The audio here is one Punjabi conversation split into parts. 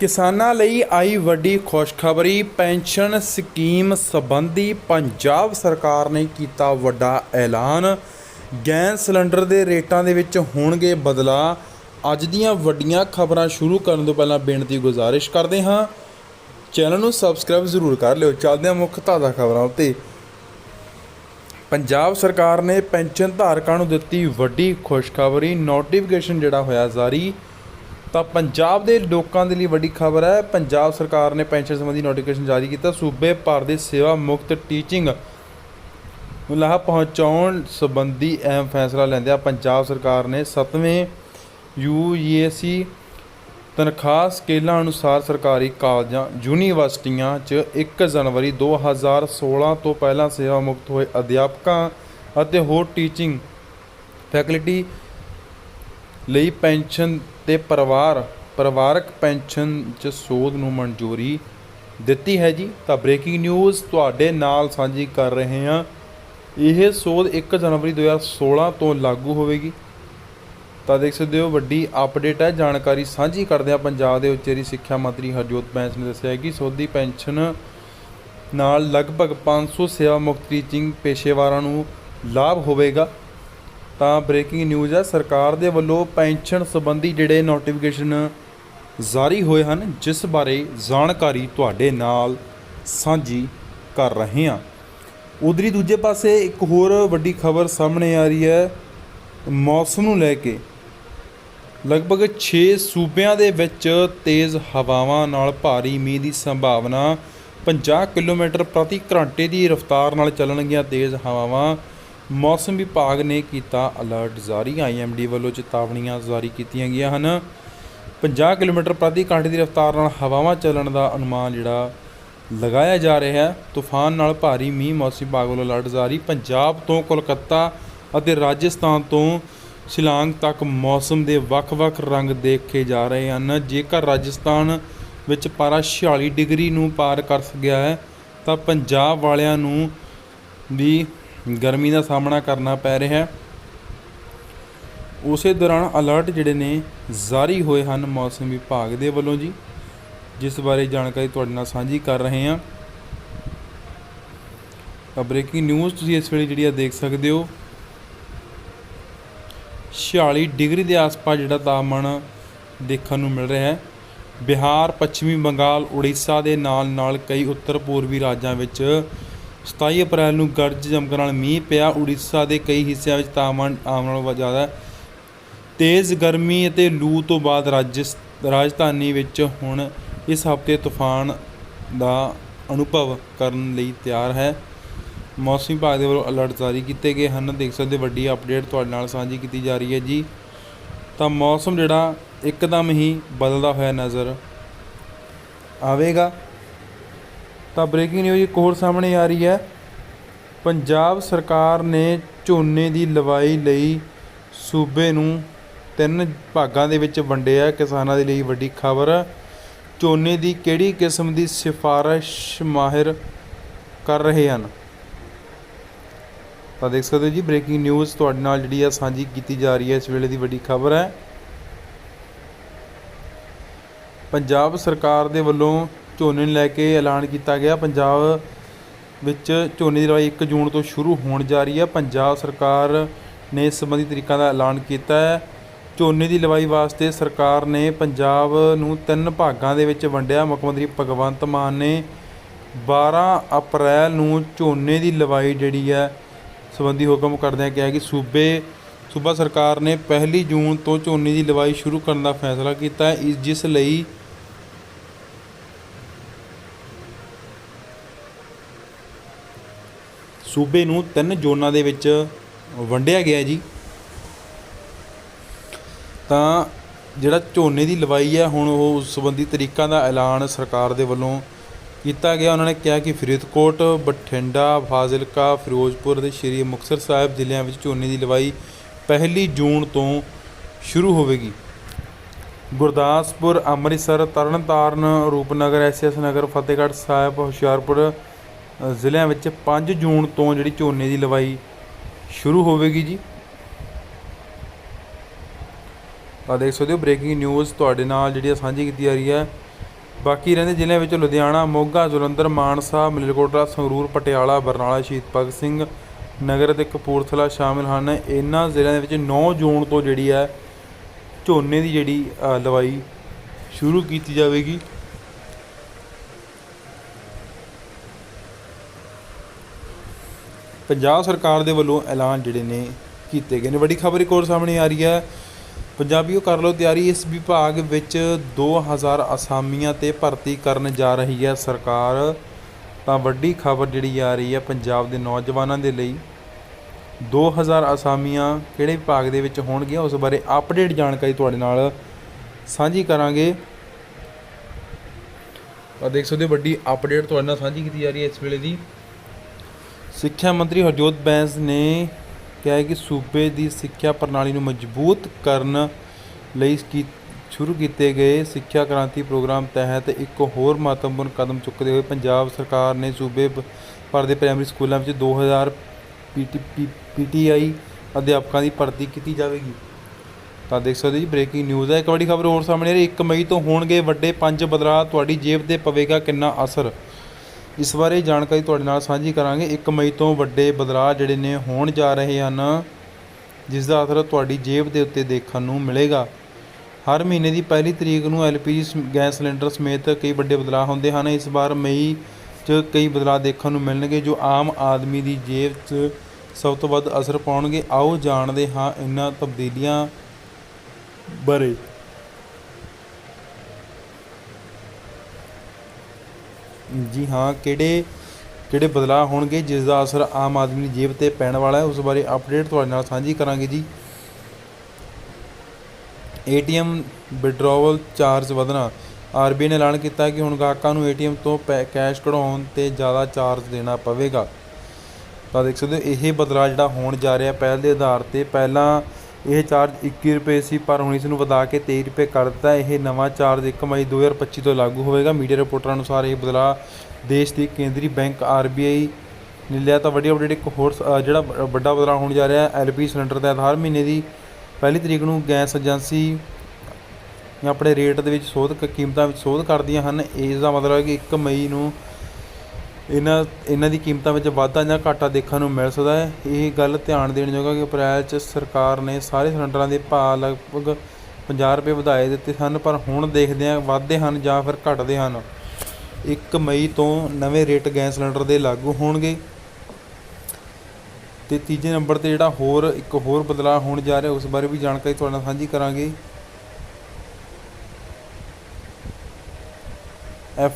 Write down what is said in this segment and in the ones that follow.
ਕਿਸਾਨਾਂ ਲਈ ਆਈ ਵੱਡੀ ਖੁਸ਼ਖਬਰੀ ਪੈਨਸ਼ਨ ਸਕੀਮ ਸੰਬੰਧੀ ਪੰਜਾਬ ਸਰਕਾਰ ਨੇ ਕੀਤਾ ਵੱਡਾ ਐਲਾਨ। ਗੈਸ ਸਿਲੰਡਰ ਦੇ ਰੇਟਾਂ ਦੇ ਵਿੱਚ ਹੋਣਗੇ ਬਦਲਾਅ। ਅੱਜ ਦੀਆਂ ਵੱਡੀਆਂ ਖਬਰਾਂ ਸ਼ੁਰੂ ਕਰਨ ਤੋਂ ਪਹਿਲਾਂ ਬੇਨਤੀ ਗੁਜ਼ਾਰਿਸ਼ ਕਰਦੇ ਹਾਂ। ਚੈਨਲ ਨੂੰ ਸਬਸਕ੍ਰਾਈਬ ਜ਼ਰੂਰ ਕਰ ਲਿਓ। ਚੱਲਦੇ ਹਾਂ ਮੁੱਖ ਤਾਜ਼ਾ ਖਬਰਾਂ ਉੱਤੇ। ਪੰਜਾਬ ਸਰਕਾਰ ਨੇ ਪੈਨਸ਼ਨ ਧਾਰਕਾਂ ਨੂੰ ਦਿੱਤੀ ਵੱਡੀ ਖੁਸ਼ਖਬਰੀ। ਨੋਟੀਫਿਕੇਸ਼ਨ ਜਿਹੜਾ ਹੋਇਆ ਜਾਰੀ। ਤਾਂ ਪੰਜਾਬ ਦੇ ਲੋਕਾਂ ਦੇ ਲਈ ਵੱਡੀ ਖਬਰ ਹੈ, ਪੰਜਾਬ ਸਰਕਾਰ ਨੇ ਪੈਨਸ਼ਨ ਸੰਬੰਧੀ ਨੋਟੀਫਿਕੇਸ਼ਨ ਜਾਰੀ ਕੀਤਾ। ਸੂਬੇ ਭਰ ਦੇ ਸੇਵਾ ਮੁਕਤ ਟੀਚਿੰਗ ਨੂੰ ਲਾਭ ਪਹੁੰਚਾਉਣ ਸੰਬੰਧੀ ਅਹਿਮ ਫੈਸਲਾ ਲੈਂਦਿਆਂ ਪੰਜਾਬ ਸਰਕਾਰ ਨੇ 7ਵੇਂ ਯੂਏਸੀ ਤਨਖਾਹ ਸਕੇਲਾਂ ਅਨੁਸਾਰ ਸਰਕਾਰੀ ਕਾਲਜਾਂ, ਯੂਨੀਵਰਸਿਟੀਆਂ 'ਚ 1 ਜਨਵਰੀ 2016 ਤੋਂ ਪਹਿਲਾਂ ਸੇਵਾ ਮੁਕਤ ਹੋਏ ਅਧਿਆਪਕਾਂ ਅਤੇ ਹੋਰ ਟੀਚਿੰਗ ਫੈਕਲਟੀ ਲਈ ਪੈਨਸ਼ਨ ਤੇ ਪਰਿਵਾਰ, ਪਰਿਵਾਰਕ ਪੈਨਸ਼ਨ 'ਚ ਸੋਧ ਨੂੰ ਮਨਜ਼ੂਰੀ ਦਿੱਤੀ ਹੈ ਜੀ। ਤਾਂ ਬ੍ਰੇਕਿੰਗ ਨਿਊਜ਼ ਤੁਹਾਡੇ ਨਾਲ ਸਾਂਝੀ ਕਰ ਰਹੇ ਹਾਂ। ਇਹ ਸੋਧ 1 ਜਨਵਰੀ 2016 ਤੋਂ ਲਾਗੂ ਹੋਵੇਗੀ। ਤਾਂ ਦੇਖ ਸਕਦੇ ਹੋ, ਵੱਡੀ ਅਪਡੇਟ ਹੈ। ਜਾਣਕਾਰੀ ਸਾਂਝੀ ਕਰਦੇ ਆ ਪੰਜਾਬ ਦੇ ਉਚੇਰੀ ਸਿੱਖਿਆ ਮੰਤਰੀ ਹਰਜੋਤ ਬੈਂਸ ਨੇ ਦੱਸਿਆ ਕਿ ਸੋਧੀ ਪੈਨਸ਼ਨ ਨਾਲ ਲਗਭਗ 500 ਸੇਵਾ ਮੁਕਤ ਟੀਚਿੰਗ ਪੇਸ਼ੇਵਾਰਾਂ ਨੂੰ ਲਾਭ ਹੋਵੇਗਾ। ਤਾਂ ਬ੍ਰੇਕਿੰਗ ਨਿਊਜ਼ ਹੈ ਸਰਕਾਰ ਦੇ ਵੱਲੋਂ ਪੈਨਸ਼ਨ ਸੰਬੰਧੀ ਜਿਹੜੇ ਨੋਟੀਫਿਕੇਸ਼ਨ ਜਾਰੀ ਹੋਏ ਹਨ, ਜਿਸ ਬਾਰੇ ਜਾਣਕਾਰੀ ਤੁਹਾਡੇ ਨਾਲ ਸਾਂਝੀ ਕਰ ਰਹੇ ਹਾਂ। ਉਧਰੀ ਦੂਜੇ ਪਾਸੇ ਇੱਕ ਹੋਰ ਵੱਡੀ ਖਬਰ ਸਾਹਮਣੇ ਆ ਰਹੀ ਹੈ, ਮੌਸਮ ਨੂੰ ਲੈ ਕੇ। ਲਗਭਗ 6 ਸੂਬਿਆਂ ਦੇ ਵਿੱਚ ਤੇਜ਼ ਹਵਾਵਾਂ ਨਾਲ ਭਾਰੀ ਮੀਂਹ ਦੀ ਸੰਭਾਵਨਾ 50 ਕਿਲੋਮੀਟਰ ਪ੍ਰਤੀ ਘੰਟੇ ਦੀ ਰਫ਼ਤਾਰ ਨਾਲ ਚੱਲਣਗੀਆਂ ਤੇਜ਼ ਹਵਾਵਾਂ। ਮੌਸਮ ਵਿਭਾਗ ਨੇ ਕੀਤਾ ਅਲਰਟ ਜਾਰੀ। ਆਈਐਮਡੀ ਵੱਲੋਂ ਚੇਤਾਵਨੀਆਂ ਜਾਰੀ ਕੀਤੀਆਂ ਗਈਆਂ ਹਨ। 50 ਕਿਲੋਮੀਟਰ ਪ੍ਰਤੀ ਘੰਟੇ ਦੀ ਰਫ਼ਤਾਰ ਨਾਲ ਹਵਾਵਾਂ ਚੱਲਣ ਦਾ ਅਨੁਮਾਨ ਜਿਹੜਾ ਲਗਾਇਆ ਜਾ ਰਿਹਾ ਹੈ। ਤੂਫਾਨ ਨਾਲ ਭਾਰੀ ਮੀਂਹ ਮੌਸਮ ਵਿਭਾਗ ਵੱਲੋਂ ਅਲਰਟ ਜਾਰੀ। ਪੰਜਾਬ ਤੋਂ ਕੋਲਕਾਤਾ ਅਤੇ ਰਾਜਸਥਾਨ ਤੋਂ ਸ਼ਿਲਾਂਗ ਤੱਕ ਮੌਸਮ ਦੇ ਵੱਖ-ਵੱਖ ਰੰਗ ਦੇਖੇ ਜਾ ਰਹੇ ਹਨ। ਜੇਕਰ ਰਾਜਸਥਾਨ ਵਿੱਚ ਪਾਰਾ 46 ਡਿਗਰੀ ਨੂੰ ਪਾਰ ਕਰ ਗਿਆ ਹੈ, ਤਾਂ ਪੰਜਾਬ ਵਾਲਿਆਂ ਨੂੰ ਵੀ ਗਰਮੀ ਦਾ ਸਾਹਮਣਾ ਕਰਨਾ ਪੈ ਰਿਹਾ ਹੈ। ਉਸੇ ਦੌਰਾਨ ਅਲਰਟ ਜਿਹੜੇ ਨੇ ਜਾਰੀ ਹੋਏ ਹਨ ਮੌਸਮ ਵਿਭਾਗ ਦੇ ਵੱਲੋਂ ਜੀ, ਜਿਸ ਬਾਰੇ ਜਾਣਕਾਰੀ ਤੁਹਾਡੇ ਨਾਲ ਸਾਂਝੀ ਕਰ ਰਹੇ ਹਾਂ। ਤਾਂ ਬ੍ਰੇਕਿੰਗ ਨਿਊਜ਼ ਤੁਸੀਂ ਇਸ ਵੇਲੇ ਜਿਹੜੀ ਆ ਦੇਖ ਸਕਦੇ ਹੋ। 46 ਡਿਗਰੀ ਦੇ ਆਸ-ਪਾਸ ਜਿਹੜਾ ਤਾਪਮਾਨ ਦੇਖਣ ਨੂੰ ਮਿਲ ਰਿਹਾ ਹੈ। ਬਿਹਾਰ, ਪੱਛਮੀ ਬੰਗਾਲ, ਉੜੀਸਾ ਦੇ ਨਾਲ-ਨਾਲ ਕਈ ਉੱਤਰ ਪੂਰਬੀ ਰਾਜਾਂ ਵਿੱਚ 27 ਅਪ੍ਰੈਲ ਨੂੰ ਗਰਜ ਚਮਕ ਨਾਲ ਮੀਂਹ ਪਿਆ। ਉੜੀਸਾ ਦੇ ਕਈ ਹਿੱਸਿਆਂ ਵਿੱਚ ਤਾਪਮਾਨ ਆਮ ਨਾਲੋਂ ਜ਼ਿਆਦਾ ਤੇਜ਼ ਗਰਮੀ ਅਤੇ ਲੂ ਤੋਂ ਬਾਅਦ ਰਾਜਸ ਰਾਜਧਾਨੀ ਵਿੱਚ ਹੁਣ ਇਸ ਹਫ਼ਤੇ ਤੂਫਾਨ ਦਾ ਅਨੁਭਵ ਕਰਨ ਲਈ ਤਿਆਰ ਹੈ। ਮੌਸਮ ਵਿਭਾਗ ਦੇ ਵੱਲੋਂ ਅਲਰਟ ਜਾਰੀ ਕੀਤੇ ਗਏ ਹਨ। ਦੇਖ ਸਕਦੇ ਹੋ, ਵੱਡੀ ਅਪਡੇਟ ਤੁਹਾਡੇ ਨਾਲ ਸਾਂਝੀ ਕੀਤੀ ਜਾ ਰਹੀ ਹੈ ਜੀ। ਤਾਂ ਮੌਸਮ ਜਿਹੜਾ ਇੱਕਦਮ ਹੀ ਬਦਲਦਾ ਹੋਇਆ ਨਜ਼ਰ ਆਵੇਗਾ। ਤਾਂ ਬ੍ਰੇਕਿੰਗ ਨਿਊਜ਼ ਇੱਕ ਹੋਰ ਸਾਹਮਣੇ ਆ ਰਹੀ ਹੈ। ਪੰਜਾਬ ਸਰਕਾਰ ਨੇ ਝੋਨੇ ਦੀ ਲਵਾਈ ਲਈ ਸੂਬੇ ਨੂੰ ਤਿੰਨ ਭਾਗਾਂ ਦੇ ਵਿੱਚ ਵੰਡਿਆ ਕਿਸਾਨਾਂ ਦੇ ਲਈ ਵੱਡੀ ਖਬਰ, ਝੋਨੇ ਦੀ ਕਿਹੜੀ ਕਿਸਮ ਦੀ ਸਿਫਾਰਿਸ਼ ਮਾਹਿਰ ਕਰ ਰਹੇ ਹਨ? ਤਾਂ ਦੇਖ ਸਕਦੇ ਹੋ ਜੀ ਬ੍ਰੇਕਿੰਗ ਨਿਊਜ਼ ਤੁਹਾਡੇ ਨਾਲ ਜਿਹੜੀ ਆ ਸਾਂਝੀ ਕੀਤੀ ਜਾ ਰਹੀ ਹੈ। ਇਸ ਵੇਲੇ ਦੀ ਵੱਡੀ ਖਬਰ ਹੈ। ਪੰਜਾਬ ਸਰਕਾਰ ਦੇ ਵੱਲੋਂ ਝੋਨੇ ਨੂੰ ਲੈ ਕੇ ਐਲਾਨ ਕੀਤਾ ਗਿਆ। ਪੰਜਾਬ ਵਿੱਚ ਝੋਨੇ ਦੀ ਲੜਾਈ 1 ਜੂਨ ਤੋਂ ਸ਼ੁਰੂ ਹੋਣ ਜਾ ਰਹੀ ਹੈ। ਪੰਜਾਬ ਸਰਕਾਰ ਨੇ ਸੰਬੰਧੀ ਤਰੀਕਾਂ ਦਾ ਐਲਾਨ ਕੀਤਾ ਹੈ। ਝੋਨੇ ਦੀ ਲਵਾਈ ਵਾਸਤੇ ਸਰਕਾਰ ਨੇ ਪੰਜਾਬ ਨੂੰ ਤਿੰਨ ਭਾਗਾਂ ਦੇ ਵਿੱਚ ਵੰਡਿਆ। ਮੁੱਖ ਮੰਤਰੀ ਭਗਵੰਤ ਮਾਨ ਨੇ 12 ਅਪ੍ਰੈਲ ਨੂੰ ਝੋਨੇ ਦੀ ਲਵਾਈ ਜਿਹੜੀ ਹੈ, ਸੰਬੰਧੀ ਹੁਕਮ ਕਰਦਿਆਂ ਕਿਹਾ ਕਿ ਸੂਬੇ, ਸੂਬਾ ਸਰਕਾਰ ਨੇ ਪਹਿਲੀ ਜੂਨ ਤੋਂ ਝੋਨੇ ਦੀ ਲਵਾਈ ਸ਼ੁਰੂ ਕਰਨ ਦਾ ਫੈਸਲਾ ਕੀਤਾ ਇਸ ਜਿਸ ਲਈ ਸੂਬੇ ਨੂੰ ਤਿੰਨ ਜ਼ੋਨਾਂ ਦੇ ਵਿੱਚ ਵੰਡਿਆ ਗਿਆ ਜੀ। ਤਾਂ ਜਿਹੜਾ ਝੋਨੇ ਦੀ ਲਵਾਈ ਹੈ ਹੁਣ ਉਹ ਉਸ ਸੰਬੰਧੀ ਤਰੀਕਾਂ ਦਾ ਐਲਾਨ ਸਰਕਾਰ ਦੇ ਵੱਲੋਂ ਕੀਤਾ ਗਿਆ। ਉਹਨਾਂ ਨੇ ਕਿਹਾ ਕਿ ਫਰੀਦਕੋਟ, ਬਠਿੰਡਾ, ਫਾਜ਼ਿਲਕਾ, ਫਿਰੋਜ਼ਪੁਰ ਅਤੇ ਸ਼੍ਰੀ ਮੁਕਤਸਰ ਸਾਹਿਬ ਜ਼ਿਲ੍ਹਿਆਂ ਵਿੱਚ ਝੋਨੇ ਦੀ ਲਵਾਈ ਪਹਿਲੀ ਜੂਨ ਤੋਂ ਸ਼ੁਰੂ ਹੋਵੇਗੀ। ਗੁਰਦਾਸਪੁਰ, ਅੰਮ੍ਰਿਤਸਰ, ਤਰਨਤਾਰਨ, ਰੂਪਨਗਰ, ਐਸਐਸ ਨਗਰ, ਫਤਿਹਗੜ੍ਹ ਸਾਹਿਬ, ਹੁਸ਼ਿਆਰਪੁਰ ਜ਼ਿਲ੍ਹਿਆਂ ਵਿੱਚ 5 ਜੂਨ ਤੋਂ ਜਿਹੜੀ ਝੋਨੇ ਦੀ ਲਵਾਈ ਸ਼ੁਰੂ ਹੋਵੇਗੀ ਜੀ। ਤਾਂ ਦੇਖ ਸਕਦੇ ਹੋ ਬ੍ਰੇਕਿੰਗ ਨਿਊਜ਼ ਤੁਹਾਡੇ ਨਾਲ ਜਿਹੜੀ ਆ ਸਾਂਝੀ ਕੀਤੀ ਜਾ ਰਹੀ ਹੈ। ਬਾਕੀ ਰਹਿੰਦੇ ਜ਼ਿਲ੍ਹਿਆਂ ਵਿੱਚ ਲੁਧਿਆਣਾ, ਮੋਗਾ, ਜਲੰਧਰ, ਮਾਨਸਾ, ਮਲੇਰਕੋਟਲਾ, ਸੰਗਰੂਰ, ਪਟਿਆਲਾ, ਬਰਨਾਲਾ, ਸ਼ਹੀਦ ਭਗਤ ਸਿੰਘ ਨਗਰ ਅਤੇ ਕਪੂਰਥਲਾ ਸ਼ਾਮਿਲ ਹਨ। ਇਹਨਾਂ ਜ਼ਿਲ੍ਹਿਆਂ ਦੇ ਵਿੱਚ 9 ਜੂਨ ਤੋਂ ਜਿਹੜੀ ਹੈ ਝੋਨੇ ਦੀ ਜਿਹੜੀ ਲਵਾਈ ਸ਼ੁਰੂ ਕੀਤੀ ਜਾਵੇਗੀ। ਪੰਜਾਬ ਸਰਕਾਰ ਦੇ ਵੱਲੋਂ ਐਲਾਨ ਜਿਹੜੇ ਨੇ ਕੀਤੇ ਗਏ ਨੇ। ਵੱਡੀ ਖਬਰ ਇੱਕ ਹੋਰ ਸਾਹਮਣੇ ਆ ਰਹੀ ਹੈ। ਪੰਜਾਬੀਓ ਕਰ ਲਓ ਤਿਆਰੀ। ਇਸ ਵਿਭਾਗ ਵਿੱਚ 2000 ਅਸਾਮੀਆਂ ਤੇ ਭਰਤੀ ਕਰਨ ਜਾ ਰਹੀ ਹੈ ਸਰਕਾਰ। ਤਾਂ ਵੱਡੀ ਖਬਰ ਜਿਹੜੀ ਆ ਰਹੀ ਹੈ ਪੰਜਾਬ ਦੇ ਨੌਜਵਾਨਾਂ ਦੇ ਲਈ। 2000 ਅਸਾਮੀਆਂ ਕਿਹੜੇ ਵਿਭਾਗ ਦੇ ਵਿੱਚ ਹੋਣਗੀਆਂ, ਉਸ ਬਾਰੇ ਅਪਡੇਟ ਜਾਣਕਾਰੀ ਤੁਹਾਡੇ ਨਾਲ ਸਾਂਝੀ ਕਰਾਂਗੇ। ਤਾਂ ਦੇਖ ਸਕਦੇ ਹੋ ਵੱਡੀ ਅਪਡੇਟ ਤੁਹਾਡੇ ਨਾਲ ਸਾਂਝੀ ਕੀਤੀ ਜਾ ਰਹੀ ਹੈ ਇਸ ਵੇਲੇ ਦੀ। ਸਿੱਖਿਆ ਮੰਤਰੀ ਹਰਜੋਤ ਬੈਂਸ ਨੇ ਕਿਹਾ ਹੈ ਕਿ ਸੂਬੇ ਦੀ ਸਿੱਖਿਆ ਪ੍ਰਣਾਲੀ ਨੂੰ ਮਜ਼ਬੂਤ ਕਰਨ ਲਈ ਕੀ, ਸ਼ੁਰੂ ਕੀਤੇ ਗਏ ਸਿੱਖਿਆ ਕ੍ਰਾਂਤੀ ਪ੍ਰੋਗਰਾਮ ਤਹਿਤ ਇੱਕ ਹੋਰ ਮਹੱਤਵਪੂਰਨ ਕਦਮ ਚੁੱਕਦੇ ਹੋਏ ਪੰਜਾਬ ਸਰਕਾਰ ਨੇ ਸੂਬੇ ਭਰ ਦੇ ਪ੍ਰਾਇਮਰੀ ਸਕੂਲਾਂ ਵਿੱਚ 2000 ਪੀਟੀ ਪੀਟੀਆਈ ਅਧਿਆਪਕਾਂ ਦੀ ਭਰਤੀ ਕੀਤੀ ਜਾਵੇਗੀ। ਤਾਂ ਦੇਖ ਸਕਦੇ ਹੋ ਜੀ ਬ੍ਰੇਕਿੰਗ ਨਿਊਜ਼ ਹੈ। ਇੱਕ ਵੱਡੀ ਖਬਰ ਹੋਰ ਸਾਹਮਣੇ ਆ ਰਹੀ 1 ਮਈ ਤੋਂ ਹੋਣਗੇ ਵੱਡੇ ਪੰਜ ਬਦਲਾਅ। ਤੁਹਾਡੀ ਜੇਬ ਤੇ ਪਵੇਗਾ ਕਿੰਨਾ ਅਸਰ? ਇਸ ਬਾਰੇ ਜਾਣਕਾਰੀ ਤੁਹਾਡੇ ਨਾਲ ਸਾਂਝੀ ਕਰਾਂਗੇ। 1 ਮਈ ਤੋਂ ਵੱਡੇ ਬਦਲਾਅ ਜਿਹੜੇ ਨੇ ਹੋਣ ਜਾ ਰਹੇ ਹਨ, ਜਿਸ ਦਾ ਅਸਰ ਤੁਹਾਡੀ ਜੇਬ ਦੇ ਉੱਤੇ ਦੇਖਣ ਨੂੰ ਮਿਲੇਗਾ। ਹਰ ਮਹੀਨੇ ਦੀ ਪਹਿਲੀ ਤਰੀਕ ਨੂੰ ਐਲਪੀਜੀ ਗੈਸ ਸਿਲੰਡਰ ਸਮੇਤ ਕਈ ਵੱਡੇ ਬਦਲਾਅ ਹੁੰਦੇ ਹਨ। ਇਸ ਵਾਰ ਮਈ 'ਚ ਕਈ ਬਦਲਾਅ ਦੇਖਣ ਨੂੰ ਮਿਲਣਗੇ, ਜੋ ਆਮ ਆਦਮੀ ਦੀ ਜੇਬ 'ਚ ਸਭ ਤੋਂ ਵੱਧ ਅਸਰ ਪਾਉਣਗੇ। ਆਓ ਜਾਣਦੇ ਹਾਂ ਇਹਨਾਂ ਤਬਦੀਲੀਆਂ ਬਾਰੇ। ਜੀ ਹਾਂ, ਕਿਹੜੇ ਕਿਹੜੇ ਬਦਲਾਅ ਹੋਣਗੇ ਜਿਸ ਦਾ ਅਸਰ ਆਮ ਆਦਮੀ ਦੀ ਜੇਬ ਤੇ ਪੈਣ ਵਾਲਾ ਹੈ, ਉਸ ਬਾਰੇ ਅਪਡੇਟ ਤੁਹਾਡੇ ਨਾਲ ਸਾਂਝੀ ਕਰਾਂਗੇ ਜੀ। ਏਟੀਐਮ ਵਿਡਰਾਵਲ ਚਾਰਜ ਵਧਣਾ। ਆਰਬੀਆਈ ਨੇ ਐਲਾਨ ਕੀਤਾ ਕਿ ਹੁਣ ਗਾਹਕਾਂ ਨੂੰ ਏਟੀਐਮ ਤੋਂ ਪੈ- ਕੈਸ਼ ਕਢਾਉਣ ਤੇ ਜ਼ਿਆਦਾ ਚਾਰਜ ਦੇਣਾ ਪਵੇਗਾ। ਤਾਂ ਦੇਖ ਸਕਦੇ ਹੋ, ਇਹ ਬਦਲਾਅ ਜਿਹੜਾ ਹੋਣ ਜਾ ਰਿਹਾ, ਪਹਿਲ ਦੇ ਆਧਾਰ ਤੇ ਪਹਿਲਾਂ ਇਹ ਚਾਰਜ 21 ਰੁਪਏ ਸੀ, ਪਰ ਹੁਣ ਇਸ ਨੂੰ ਵਧਾ ਕੇ 23 ਰੁਪਏ ਕਰ ਦਿੱਤਾ। ਇਹ ਨਵਾਂ ਚਾਰਜ 1 ਮਈ 2025 ਤੋਂ ਲਾਗੂ ਹੋਵੇਗਾ। ਮੀਡੀਆ ਰਿਪੋਰਟਰਾਂ ਅਨੁਸਾਰ ਇਹ ਬਦਲਾਅ ਦੇਸ਼ ਦੀ ਕੇਂਦਰੀ ਬੈਂਕ ਆਰਬੀਆਈ ਨੇ ਲਿਆ। ਤਾਂ ਵੱਡੀ ਅਪਡੇਟ ਇੱਕ ਹੋਰ ਸ- ਜਿਹੜਾ ਵ- ਵੱਡਾ ਬਦਲਾਅ ਹੋਣ ਜਾ ਰਿਹਾ ਹੈ, ਐਲਪੀ ਸਿਲੰਡਰ ਦਾ। ਹਰ ਮਹੀਨੇ ਦੀ ਪਹਿਲੀ ਤਰੀਕ ਨੂੰ ਗੈਸ ਏਜੰਸੀ ਆਪਣੇ ਰੇਟ ਦੇ ਵਿੱਚ ਸੋਧ ਕੀਮਤਾਂ ਵਿੱਚ ਸੋਧ ਕਰਦੀਆਂ ਹਨ। ਇਸ ਦਾ ਮਤਲਬ ਹੈ ਕਿ 1 ਮਈ ਨੂੰ ਇਹਨਾਂ ਇਹਨਾਂ ਦੀ ਕੀਮਤਾਂ ਵਿੱਚ ਵਾਧਾ ਜਾਂ ਘਾਟਾ ਦੇਖਣ ਨੂੰ ਮਿਲ ਸਕਦਾ ਹੈ। ਇਹ ਗੱਲ ਧਿਆਨ ਦੇਣ ਯੋਗ ਹੈ ਕਿ ਅਪ੍ਰੈਲ 'ਚ ਸਰਕਾਰ ਨੇ ਸਾਰੇ ਸਿਲੰਡਰਾਂ ਦੇ ਭਾਅ ਲਗਭਗ 50 ਰੁਪਏ ਵਧਾਏ ਦਿੱਤੇ ਸਨ, ਪਰ ਹੁਣ ਦੇਖਦੇ ਹਾਂ ਵੱਧਦੇ ਹਨ ਜਾਂ ਫਿਰ ਘਟਦੇ ਹਨ। 1 ਮਈ ਤੋਂ ਨਵੇਂ ਰੇਟ ਗੈਸ ਸਿਲੰਡਰ ਦੇ ਲਾਗੂ ਹੋਣਗੇ। ਤੇ ਤੀਜੇ ਨੰਬਰ ਤੇ ਜਿਹੜਾ ਹੋਰ, ਇੱਕ ਹੋਰ ਬਦਲਾਅ ਹੋਣ ਜਾ ਰਿਹਾ, ਉਸ ਬਾਰੇ ਵੀ ਜਾਣਕਾਰੀ ਤੁਹਾਡੇ ਨਾਲ ਸਾਂਝੀ ਕਰਾਂਗੇ।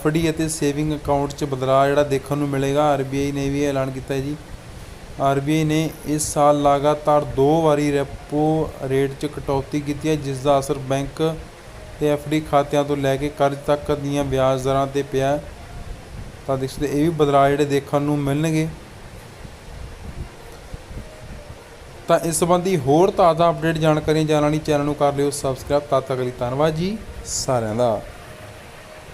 ਡੀ ਅਤੇ ਸੇਵਿੰਗ ਅਕਾਊਂਟ 'ਚ ਬਦਲਾਅ ਜਿਹੜਾ ਦੇਖਣ ਨੂੰ ਮਿਲੇਗਾ। ਆਰਬੀਆਈ ਨੇ ਵੀ ਐਲਾਨ ਕੀਤਾ ਹੈ ਜੀ। ਆਰਬੀਆਈ ਨੇ ਇਸ ਸਾਲ ਲਗਾਤਾਰ ਦੋ ਵਾਰੀ ਰੈਪੋ ਰੇਟ 'ਚ ਕਟੌਤੀ ਕੀਤੀ ਹੈ, ਜਿਸ ਦਾ ਅਸਰ ਬੈਂਕ ਤੇ ਡੀ ਖਾਤਿਆਂ ਤੋਂ ਲੈ ਕੇ ਕਰਜ਼ ਤੱਕ ਦੀਆਂ ਵਿਆਜ ਦਰਾਂ ਤੇ ਪਿਆ ਤਾਂ ਦੇਖ ਸਕਦੇ ਇਹ ਵੀ ਬਦਲਾਅ ਜਿਹੜੇ ਦੇਖਣ ਨੂੰ ਮਿਲਣਗੇ। ਤਾਂ ਇਸ ਸੰਬੰਧੀ ਹੋਰ ਤਾਜ਼ਾ ਅਪਡੇਟ ਜਾਣਕਾਰੀ ਜਾਣਨ ਲਈ ਚੈਨਲ ਨੂੰ ਕਰ ਲਿਓ ਸਬਸਕ੍ਰਾਈਬ ਤਦ ਤੱਕ ਲਈ ਧੰਨਵਾਦ ਜੀ। ਸਾਰਿਆਂ ਦਾ।